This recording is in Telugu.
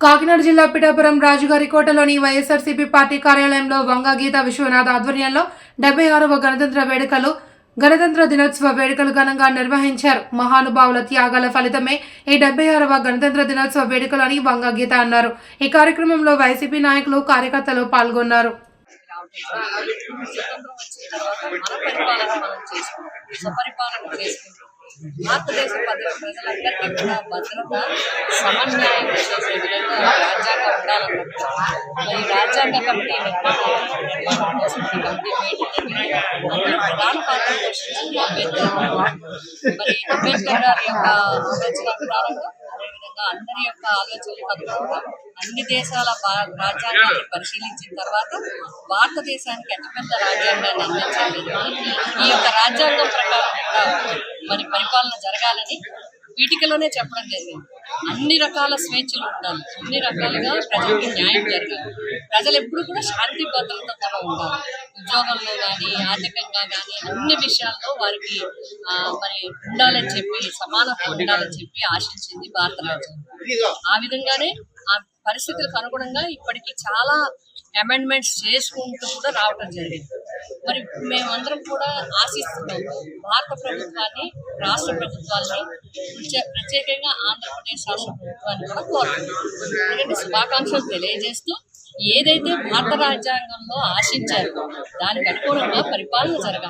కాకినాడ జిల్లా పిఠాపురం రాజుగారి కోటలోని వైఎస్ఆర్సీపీ పార్టీ కార్యాలయంలో వంగ గీత విశ్వనాథ్ ఆధ్వర్యంలో డెబ్బై ఆరవ గణతంత్ర వేడుకలు గణతంత్ర దినోత్సవ వేడుకలు ఘనంగా నిర్వహించారు మహానుభావుల త్యాగాల ఫలితమే ఈ డెబ్బై ఆరవ గణతంత్ర దినోత్సవ వేడుకలు అని వంగ గీత అన్నారు ఈ కార్యక్రమంలో వైసీపీ నాయకులు కార్యకర్తలు పాల్గొన్నారు స్వపరిపాలన భారతదేశ పద ప్రజలందరికీ కూడా భద్రత సమన్వయం చేసే విధంగా రాజ్యాంగం ఉండాలనుకుంటున్నాను ఈ రాజ్యాంగ కమిటీ నిర్మాణం కమిటీ మీటింగ్ అందులో ప్రధాన పాత్ర పోషించింది అంబేద్కర్ మరి అంబేద్కర్ గారి యొక్క ఆలోచన ప్రకారంగా అదేవిధంగా అందరి యొక్క ఆలోచనలకు అనుగుణంగా అన్ని దేశాల రాజ్యాంగాన్ని పరిశీలించిన తర్వాత భారతదేశానికి అతిపెద్ద రాజ్యాంగాన్ని అందించాలి ఈ యొక్క రాజ్యాంగం ప్రకారం మరి పరిపాలన జరగాలని పీఠికలోనే చెప్పడం జరిగింది. అన్ని రకాల స్వేచ్ఛలు ఉండాలి. అన్ని రకాలుగా ప్రజలకు న్యాయం జరగాలి. ప్రజలు ఎప్పుడు కూడా శాంతి భద్రతతో ఉండాలి. ఉద్యోగంలో కానీ ఆర్థికంగా కానీ అన్ని విషయాల్లో వారికి ఆ, మరి ఉండాలని చెప్పి సమానత్వం ఉండాలని చెప్పి ఆశించింది భారత రాజ్యాంగం ఆ విధంగానే ఆ పరిస్థితులకు అనుగుణంగా ఇప్పటికి చాలా అమెండ్మెంట్స్ చేసుకుంటూ కూడా రావడం జరిగింది. మరి మేమందరం కూడా ఆశిస్తున్నాం భారత ప్రభుత్వాన్ని రాష్ట్ర ప్రభుత్వాన్ని ప్రత్యేకంగా ఆంధ్రప్రదేశ్ రాష్ట్ర ప్రభుత్వాన్ని కూడా కోరుతున్నాం శుభాకాంక్షలు తెలియజేస్తూ ఏదైతే భారత రాజ్యాంగంలో ఆశించారో దానికి అనుగుణంగా పరిపాలన జరగాలి.